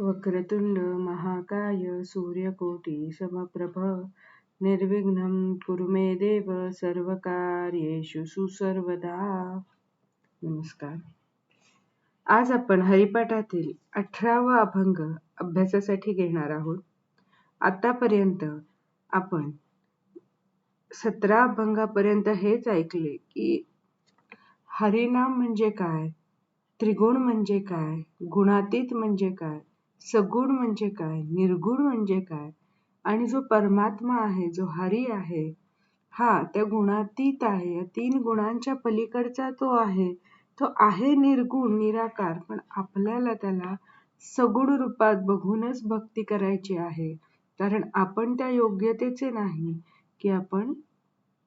वक्रतुंड महाकाय सूर्यकोटी समप्रभ निर्विघ्नं कुरु मे देव सर्वकार्येषु सुसर्वदा। नमस्कार। आज आपण हरिपाठातील अठरावा अभंग अभ्यासासाठी घेणार आहोत. आतापर्यंत आपण सतरा अभंगापर्यंत हेच ऐकले की हरिनाम म्हणजे काय? त्रिगुण म्हणजे काय? गुणातीत म्हणजे काय? सगुण म्हणजे काय निर्गुण म्हणजे काय? आणि जो परमात्मा आहे जो हरी आहे हा त्या गुणातीत आहे. या तीन गुणांच्या पलीकडचा तो आहे. तो आहे निर्गुण निराकार पण आपल्याला त्याला सगुण रूपात बघूनच भक्ती करायची आहे. कारण आपण त्या योग्यतेचे नाही की आपण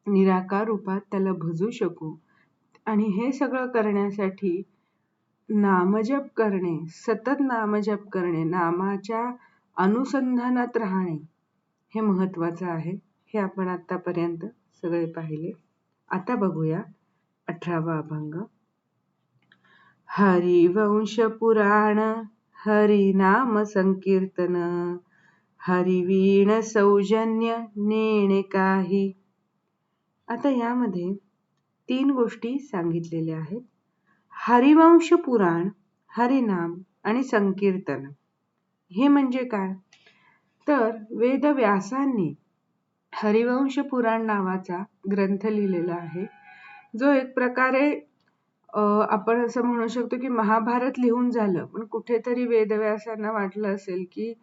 निराकार रूपात त्याला भजू शकू. आणि हे सगळं करण्यासाठी नामजप करणे सतत नामजप करणे नामाच्या अनुसंधानात राहणे हे महत्वाचं आहे. हे आपण आतापर्यंत सगळे पाहिले. आता बघूया अठरावा अभंग. हरिवंश पुराण हरिनाम संकीर्तन हरिवीण सौजन्य नेणे काही. आता यामध्ये तीन गोष्टी सांगितलेल्या आहेत. हरिवंश पुराण हरिनाम आणि संकीर्तन. हे म्हणजे काय? तर वेदव्यासांनी हरिवंश पुराण नावाचा ग्रंथ लिहिलेला आहे. जो एक प्रकारे आपण असं म्हणू शकतो की महाभारत लिहून झालं. पण कुठेतरी वेदव्यासांना वाटलं असेल की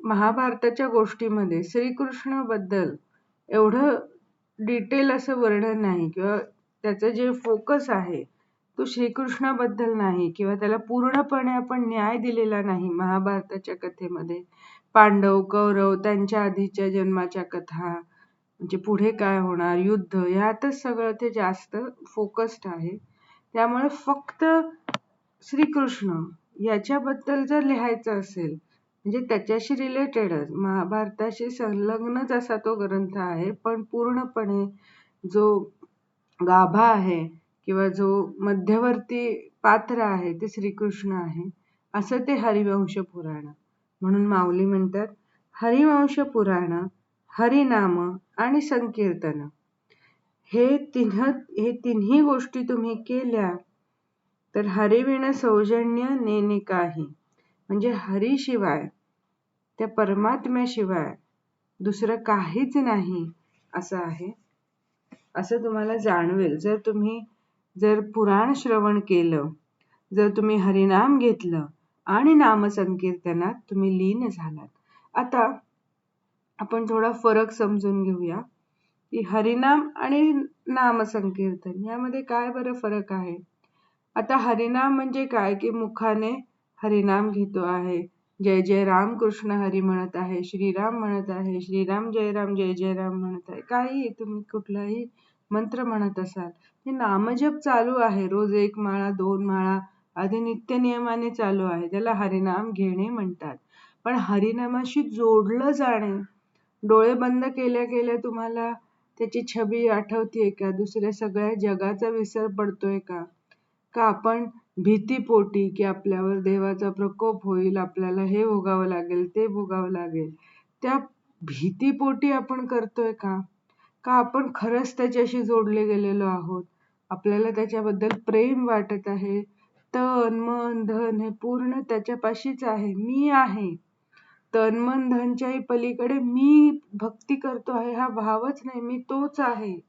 महाभारताच्या गोष्टीमध्ये श्रीकृष्णाबद्दल एवढं डिटेल असं वर्णन नाही किंवा त्याचं जे फोकस आहे तो श्रीकृष्णाबद्दल नाही किंवा त्याला पूर्णपणे आपण न्याय दिलेला नाही महाभारताच्या कथेमध्ये. पांडव कौरव त्यांच्या आधीच्या जन्माच्या कथा म्हणजे पुढे काय होणार युद्ध ह्यातच सगळं ते जास्त फोकस्ड आहे. त्यामुळे फक्त श्रीकृष्ण याच्याबद्दल जर लिहायचं असेल म्हणजे त्याच्याशी रिलेटेडच महाभारताशी संलग्नच असा तो ग्रंथ आहे पण पूर्णपणे जो गाभा आहे किंवा जो मध्यवर्ती पात्र आहे ते श्रीकृष्ण आहे असं ते हरिवंश पुराण. म्हणून माऊली म्हणतात हरिवंश पुराण हरिनाम आणि संकीर्तन. हे तिन्ह हे तिन्ही गोष्टी तुम्ही केल्या तर हरिविण सौजन्य नेने काही. म्हणजे हरीशिवाय त्या परमात्म्याशिवाय दुसरं काहीच नाही असं आहे. असं तुम्हाला जाणवेल. जर तुम्ही जर पुराण श्रवण केलं जर तुम्ही हरिनाम घेतलं आणि नामसंकीर्तनात तुम्ही लीन झालात. आता आपण थोडा फरक समजून घेऊया की हरिनाम आणि नामसंकीर्तन यामध्ये काय बरं फरक आहे? आता हरिनाम म्हणजे काय? की मुखाने हरिनाम घेतो आहे. जय जय राम कृष्ण हरी म्हणत आहे श्रीराम म्हणत आहे श्रीराम जय राम जय जय राम म्हणत आहे. काही तुम्ही कुठलाही मंत्र म्हणत असाल. हे नामजप चालू आहे. रोज एक माळा दोन माळा आधी नित्य नियमाने चालू आहे. त्याला हरिनाम घेणे म्हणतात. पण हरिनामाशी जोडलं जाणे डोळे बंद केल्या केल्या तुम्हाला त्याची छबी आठवतीये का? दुसऱ्या सगळ्या जगाचा विसर पडतोय का? का आपण भीतीपोटी की आपल्यावर देवाचा प्रकोप होईल आपल्याला हे भोगावं लागेल ते भोगावं लागेल? त्या भीतीपोटी आपण करतोय का? का आपण खरंच त्याच्याशी जोडले गेलेलो आहोत? आपल्याला त्याच्याबद्दल प्रेम वाटत आहे. तन मन धन हे पूर्ण त्याच्यापाशीच आहे. मी आहे. तन मन धनच्याही पलीकडे मी भक्ती करतो आहे. हा भावच नाही. मी तोच आहे.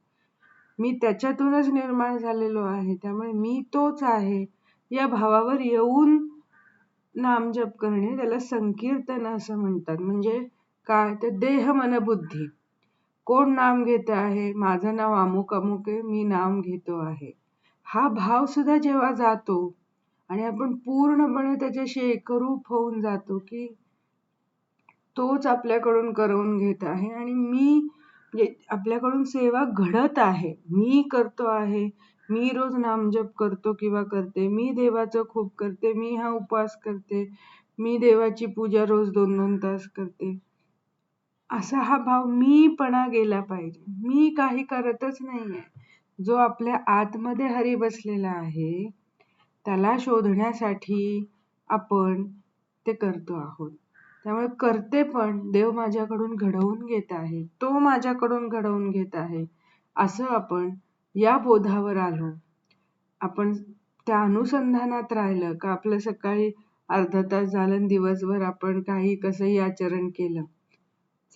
मी त्याच्यातूनच निर्माण झालेलो आहे. त्यामुळे मी तोच आहे. या भावावर येऊन नामजप करणे त्याला संकीर्तन असं म्हणतात. म्हणजे काय? तर देह मन बुद्धी. कोण नाम घेत आहे? माझं नाव अमुक अमुक आहे मी नाम घेतो आहे. हा भाव सुद्धा जेव्हा जातो आणि आपण पूर्णपणे त्याच्याशी एकरूप होऊन जातो की तोच आपल्याकडून करवून घेत आहे आणि मी म्हणजे आपल्याकडून सेवा घडत आहे. मी करतो आहे मी रोज नामजप करतो किंवा करते मी देवाचं खूप करते मी हा उपवास करते मी देवाची पूजा रोज दोन दोन तास करते. असा हा भाव मीपणा गेला पाहिजे. मी काही करतच नाहीये. जो आपल्या आतमध्ये हरी बसलेला आहे त्याला शोधण्यासाठी आपण ते करतो आहोत. त्यामुळे करते पण देव माझ्याकडून घडवून घेत आहे तो माझ्याकडून घडवून घेत आहे असं आपण या बोधावर आलो. आपण त्या अनुसंधानात राहिलं का आपलं सकाळी अर्धा तास झालं दिवसभर आपण काही कसंही आचरण केलं.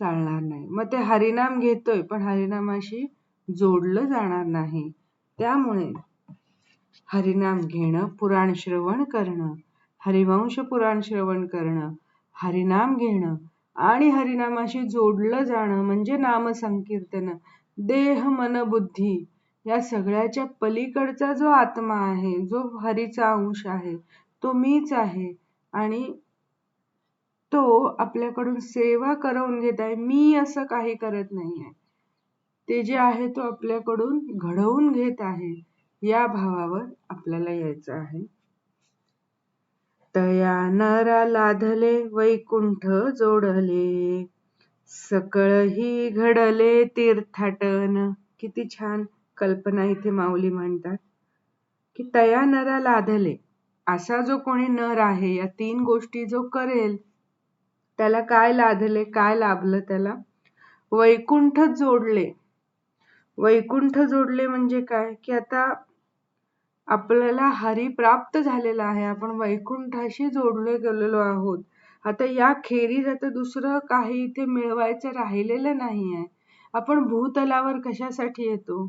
चालणार नाही. मग ते हरिनाम घेतोय पण हरिनामाशी जोडलं जाणार नाही. त्यामुळे हरिनाम घेणं पुराण श्रवण करणं हरिवंश पुराण श्रवण करणं हरिनाम घेणं आणि हरिनामाशी जोडलं जाणं म्हणजे नामसंकीर्तन देह मन बुद्धी या सगळ्याच्या पलीकडचा जो आत्मा आहे जो हरीचा अंश आहे तो मीच आहे आणि तो आपल्याकडून सेवा करवून घेत आहे. मी असं काही करत नाही आहे ते जे आहे तो आपल्याकडून घडवून घेत आहे. या भावावर आपल्याला यायचं आहे. तया नरा लाधले वैकुंठ जोडले. सकळ ही घडले तीर्थाटन. किती छान कल्पना इथे माऊली म्हणतात. की तया नरा लाधले. असा जो कोणी नर आहे या तीन गोष्टी जो करेल त्याला काय लाधले काय लाभलं त्याला? वैकुंठ जोडले. वैकुंठ जोडले म्हणजे काय? की आता आपल्याला हरी प्राप्त झालेला आहे. आपण वैकुंठाशी जोडले गेलेलो आहोत. आता या खेरीज आता दुसरं काही इथे मिळवायचं राहिलेलं नाही आहे आपण भूतलावर कशासाठी येतो?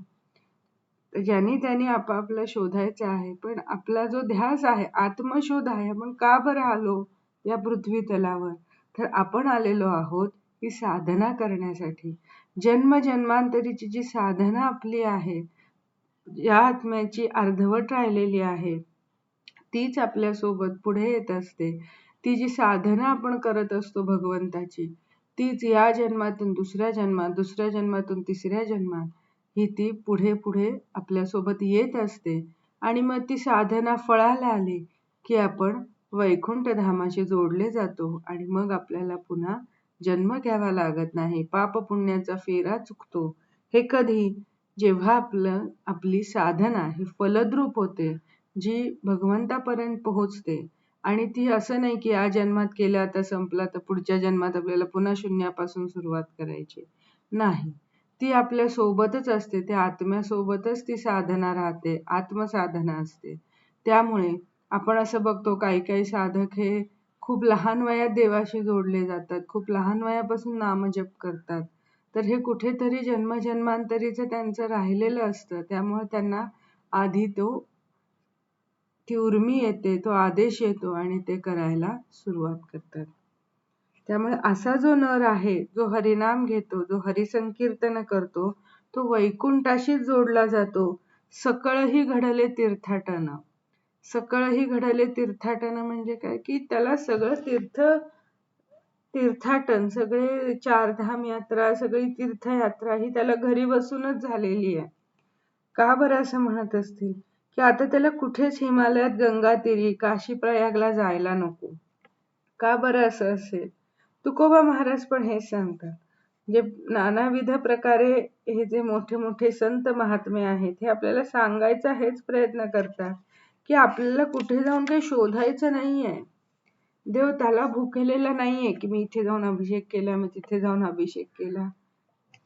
ज्यांनी त्यांनी आपापलं शोधायचं आहे. पण आपला जो ध्यास आहे आत्मशोध आहे आपण का बरं आलो या पृथ्वी तलावर तर आपण आलेलो आहोत ही साधना करण्यासाठी. जन्म जन्मांतरीची जी साधना आपली आहे या आत्म्याची अर्धवट राहिलेली आहे तीच आपल्यासोबत पुढे येत असते. ती जी साधना आपण करत असतो भगवंताची तीच या जन्मातून दुसऱ्या जन्मात दुसऱ्या जन्मातून तिसऱ्या जन्मात ही ती पुढे पुढे आपल्यासोबत येत असते. आणि मग ती साधना फळाला आली की आपण वैकुंठ धामाशी जोडले जातो आणि मग आपल्याला पुन्हा जन्म घ्यावा लागत नाही. पाप पुण्याचा फेरा चुकतो. हे कधी? जेव्हा आपलं आपली साधना ही फलद्रूप होते जी भगवंतापर्यंत पोहोचते. आणि ती असं नाही की या जन्मात केलं आता संपला तर पुढच्या जन्मात आपल्याला पुन्हा शून्यापासून सुरुवात करायची. नाही. ती आपल्या सोबतच असते. त्या आत्म्यासोबतच ती साधना राहते. आत्मसाधना असते. त्यामुळे आपण असं बघतो काही काही साधक हे खूप लहान वयात देवाशी जोडले जातात. खूप लहान वयापासून नामजप करतात. तर हे कुठेतरी जन्मजन्मांतरीचं त्यांचं राहिलेलं असतं. त्यामुळे त्यांना आधी तो ती उर्मी येते तो आदेश येतो आणि ते करायला सुरुवात करतात. त्यामुळे असा जो नर आहे जो हरिनाम घेतो जो हरिसंकीर्तन करतो तो वैकुंठाशी जोडला जातो. सकळही घडले तीर्थाटन. सकळही घडले तीर्थाटन म्हणजे काय? की त्याला सगळं तीर्थ तीर्थाटन सगळे चारधाम यात्रा सगळी तीर्थयात्रा ही त्याला घरी बसूनच झालेली आहे. का बरं असं म्हणत असतील? की आता त्याला कुठेच हिमालयात गंगातीरी काशी प्रयागला जायला नको. का बरं असं असेल? तुकोबा महाराज पण हेच सांगतात. जे नानाविध प्रकारे हे जे मोठे मोठे संत महात्मे आहेत हे आपल्याला सांगायचा हेच प्रयत्न करतात. की आपल्याला कुठे जाऊन काही शोधायचं नाहीये. देव त्याला भुकेलेला नाहीये की मी इथे जाऊन अभिषेक केला मी तिथे जाऊन अभिषेक केला.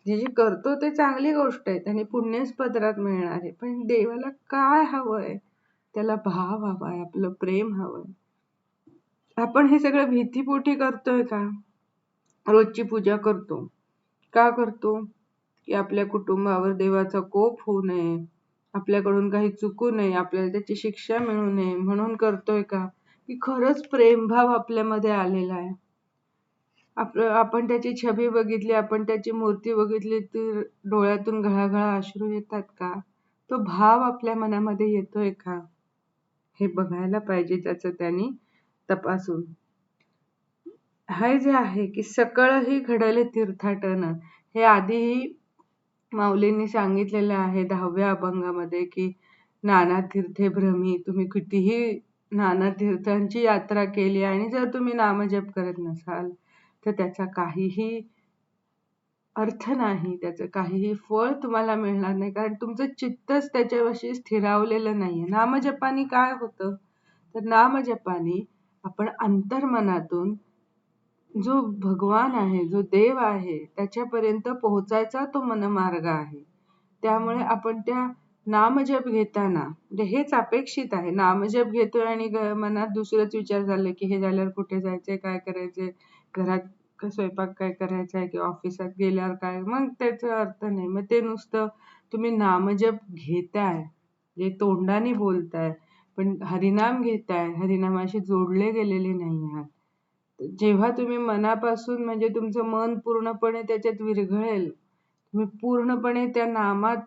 जे जे करतो ते चांगली गोष्ट आहे त्याने पुण्यच पदरात मिळणार आहे. पण देवाला काय हवंय? त्याला भाव हवाय आपलं प्रेम हवंय. आपण हे सगळं भीतीपोटी करतोय का? रोजची पूजा करतो. का करतो? की आपल्या कुटुंबावर देवाचा कोप होऊ नये. आपल्याकडून काही चुकू नये आपल्याला त्याची शिक्षा मिळू नये म्हणून करतोय का? की खरंच प्रेमभाव आपल्यामध्ये आलेला आहे. आपलं आपण त्याची छबी बघितली आपण त्याची मूर्ती बघितली तर डोळ्यातून घळाघळा अश्रू येतात का? तो भाव आपल्या मनामध्ये येतोय का? हे बघायला पाहिजे त्याचं त्यांनी तपासून. हे जे आहे की सकळही घडले तीर्थाटन हे आधीही माऊलींनी सांगितलेलं आहे दहाव्या अभंगामध्ये की नाना तीर्थे भ्रमी तुम्ही कितीही नाना तीर्थांची यात्रा केली आणि जर तुम्ही नामजप करत नसाल तर त्याचा काहीही अर्थ नाही त्याचं काहीही फळ तुम्हाला मिळणार नाही कारण तुमचं चित्तच त्याच्याविषयी स्थिरावलेलं नाहीये. नामजपानी काय होतं? तर नामजपानी आपण अंतर्मनातून जो भगवान आहे जो देव आहे त्याच्यापर्यंत पोहोचायचा तो मनमार्ग आहे. त्यामुळे आपण त्या नामजप घेताना म्हणजे हेच अपेक्षित आहे. नामजप घेतोय आणि मनात दुसरंच विचार झाले की हे झाल्यावर कुठे जायचंय काय करायचंय? घरात स्वयंपाक काय करायचा आहे किंवा ऑफिसात गेल्यावर काय? मग त्याचा अर्थ नाही. मग ते नुसतं तुम्ही नामजप घेताय. जे तोंडाने बोलताय पण हरिनाम घेताय. हरिनामाशी जोडले गेलेले नाही आहात. जेव्हा तुम्ही मनापासून म्हणजे तुमचं मन पूर्णपणे त्याच्यात विरघळेल तुम्ही पूर्णपणे त्या नामात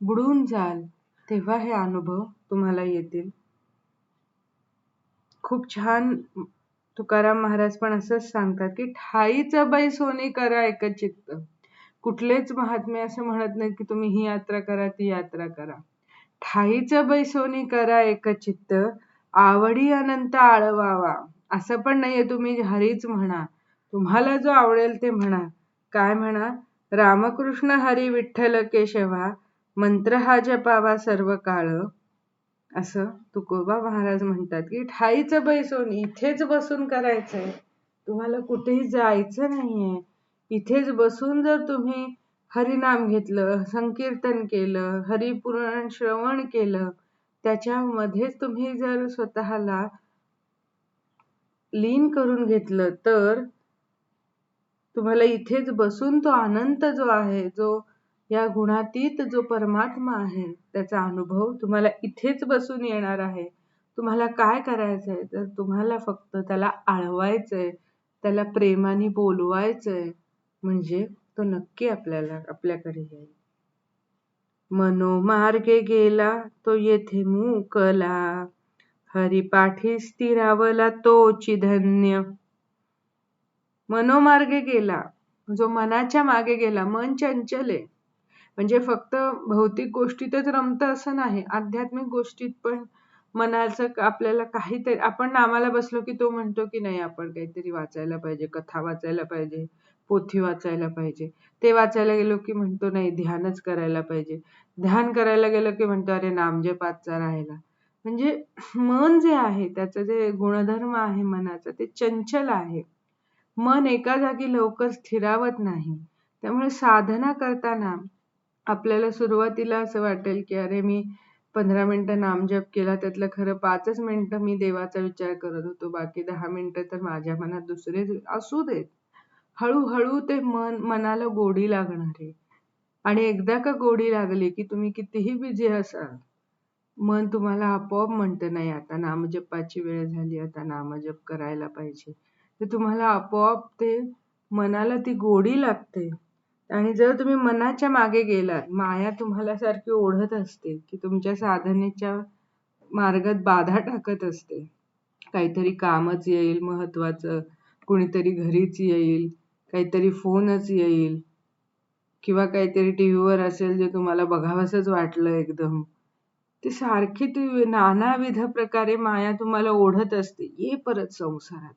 बुडून जाल तेव्हा हे अनुभव तुम्हाला येतील. खूप छान तुकाराम महाराज पण असंच सांगतात की ठाईचं बाई सोनी करा एकचित्त कुठलेच महात्मे असं म्हणत नाहीत की तुम्ही ही यात्रा करा ती यात्रा करा. ठाईचं बैसोनी सोनी करा एकचित्त आवडी अनंत आळवावा. असं पण नाहीये तुम्ही हरीच म्हणा. तुम्हाला जो आवडेल ते म्हणा. काय म्हणा? रामकृष्ण हरी विठ्ठल केशवा मंत्र हा जपावा सर्व काळ. असं तुकोबा महाराज म्हणतात की ठाईचं बैसून इथेच बसून करायचंय. तुम्हाला कुठेही जायचं नाहीये. इथेच बसून जर तुम्ही हरिनाम घेतलं संकीर्तन केलं हरिपुराण श्रवण केलं त्याच्यामध्येच तुम्ही जर स्वतःला लीन करून घेतलं तर तुम्हाला इथेच बसून तो आनंद जो आहे जो या गुणातीत जो परमात्मा आहे त्याचा अनुभव तुम्हाला इथेच बसून येणार आहे. तुम्हाला काय करायचंय? तर तुम्हाला फक्त त्याला आळवायचंय त्याला प्रेमाने बोलवायचंय. म्हणजे तो नक्की आपल्याला आपल्याकडे येईल. मनोमार्गे गेला तो येथे मुकला. हरिपाठी स्थिरावला तोची धन्य. मनोमार्गे गेला. जो मनाच्या मागे गेला मन चंचल. आहे म्हणजे फक्त भौतिक गोष्टीतच रमतं असं नाही आध्यात्मिक गोष्टीत पण मनाचं आपल्याला काहीतरी आपण नामाला बसलो की तो म्हणतो की नाही आपण काहीतरी वाचायला पाहिजे कथा वाचायला पाहिजे पोथी वाचायला पाहिजे. ते वाचायला गेलो की म्हणतो नाही ध्यानच करायला पाहिजे. ध्यान करायला गेलो की म्हणतो अरे नामजपाचा राहायला म्हणजे मन जे आहे त्याचं जे गुणधर्म आहे मनाचा ते चंचल आहे. मन एका जागी लवकर स्थिरावत नाही. त्यामुळे साधना करताना आपल्याला सुरुवातीला असं वाटेल की अरे मी पंधरा मिनिटं नामजप केला त्यातलं खरं पाचच मिनिटं मी देवाचा विचार करत होतो बाकी दहा मिनिटं तर माझ्या मनात दुसरे असू देत. हळूहळू ते मन मनाला गोडी लागणार. आहे आणि एकदा का गोडी लागली की तुम्ही कितीही बिझी असाल मन तुम्हाला आपोआप म्हणतं नाही आता नामजपाची वेळ झाली आता नामजप करायला पाहिजे. तर तुम्हाला आपोआप ते मनाला ती गोडी लागते. आणि जर तुम्ही मनाच्या मागे गेलात माया तुम्हाला सारखी ओढत असते की तुमच्या साधनेच्या मार्गात बाधा टाकत असते. काहीतरी कामच येईल महत्वाचं कुणीतरी घरीच येईल काहीतरी फोनच येईल किंवा काहीतरी टी व्हीवर असेल जे तुम्हाला बघावंसंच वाटलं एकदम. ती सारखी ती नानाविध प्रकारे माया तुम्हाला ओढत असते. ये परत संसारात.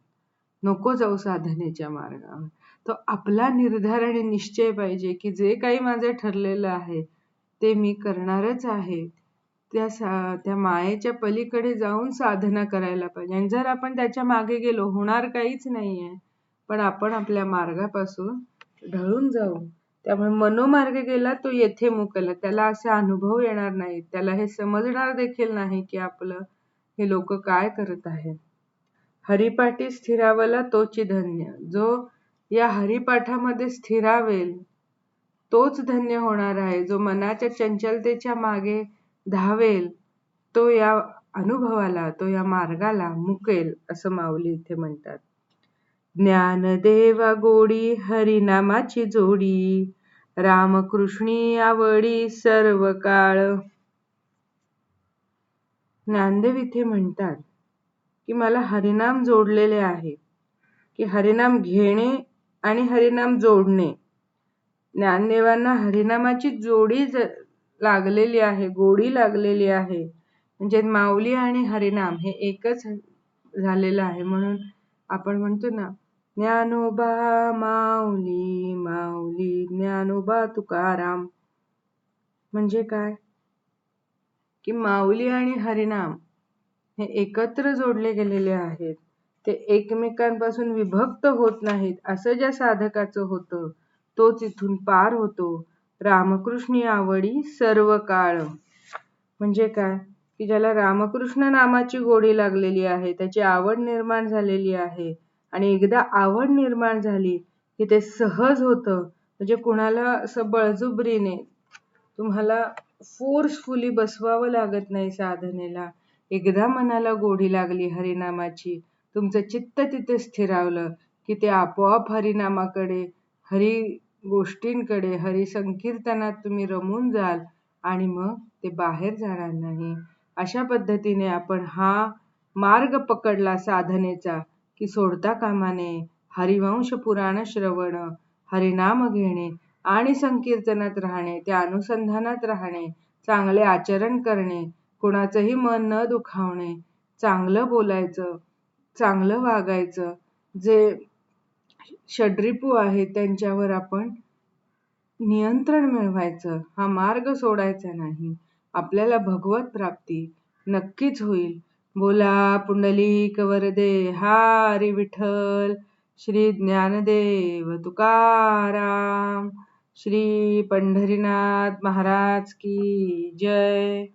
नको जाऊ साधनेच्या मार्गावर. तो आपला निर्धार आणि निश्चय पाहिजे की जे काही माझं ठरलेलं आहे ते मी करणारच आहे. त्या सा त्या मायेच्या पलीकडे जाऊन साधना करायला पाहिजे. आणि जर आपण त्याच्यामागे गेलो होणार काहीच नाही आहे पण आपण आपल्या मार्गापासून ढळून जाऊ. त्यामुळे मनोमार्ग गेला तो येथे मुकला. त्याला असे अनुभव येणार नाहीत. त्याला हे समजणार देखील नाही की आपलं हे लोक काय करत आहेत. हरिपाठी स्थिरावला तोची धन्य. जो या हरिपाठामध्ये स्थिरावेल तोच धन्य होणार आहे. जो मनाच्या चंचलतेच्या मागे धावेल तो या अनुभवाला तो या मार्गाला मुकेल असं माऊली इथे म्हणतात. ज्ञानदेवा गोडी हरिनामाची जोडी. रामकृष्णी आवडी सर्व काळ. ज्ञानदेव इथे म्हणतात की मला हरिनाम जोडलेले आहे. की हरिनाम घेणे आणि हरिनाम जोडणे. ज्ञानदेवांना हरिनामाची जोडी लागलेली आहे गोडी लागलेली आहे. म्हणजे माऊली आणि हरिनाम हे एकच झालेलं आहे म्हणून आपण म्हणतो ना ज्ञानोबा माऊली माऊली ज्ञानोबा तुकाराम. म्हणजे काय? की माऊली आणि हरिनाम हे एकत्र जोडले गेलेले आहेत. ते एकमेकांपासून विभक्त होत नाहीत. असं ज्या साधकाचं होतं तोच इथून पार होतो. रामकृष्णी आवडी सर्व काळ म्हणजे काय? की ज्याला रामकृष्ण नामाची गोडी लागलेली आहे त्याची आवड निर्माण झालेली आहे आणि एकदा आवड निर्माण झाली की ते सहज होतं. म्हणजे कुणाला असं बळजुबरीने तुम्हाला फोर्सफुली बसवावं लागत नाही साधनेला. एकदा मनाला गोडी लागली हरिनामाची तुमचं चित्त तिथे स्थिरावलं की ते आपोआप हरिनामाकडे हरी गोष्टींकडे हरी संकीर्तनात तुम्ही रमून जाल आणि मग ते बाहेर जाणार नाही. अशा पद्धतीने आपण हा मार्ग पकडला साधनेचा. की सोडता कामाने हरिवंश पुराण श्रवण हरिनाम घेणे आणि संकीर्तनात राहणे त्या अनुसंधानात राहणे चांगले आचरण करणे कुणाचंही मन न दुखावणे चांगलं बोलायचं चांगलं वागायचं जे षड्रिपू आहेत त्यांच्यावर आपण नियंत्रण मिळवायचं हा मार्ग सोडायचा नाही. आपल्याला भगवत प्राप्ती नक्कीच होईल. बोला पुंडलिक वरदे हारी विठ्ठल श्री ज्ञानदेव तुकाराम श्री पंढरीनाथ महाराज की जय.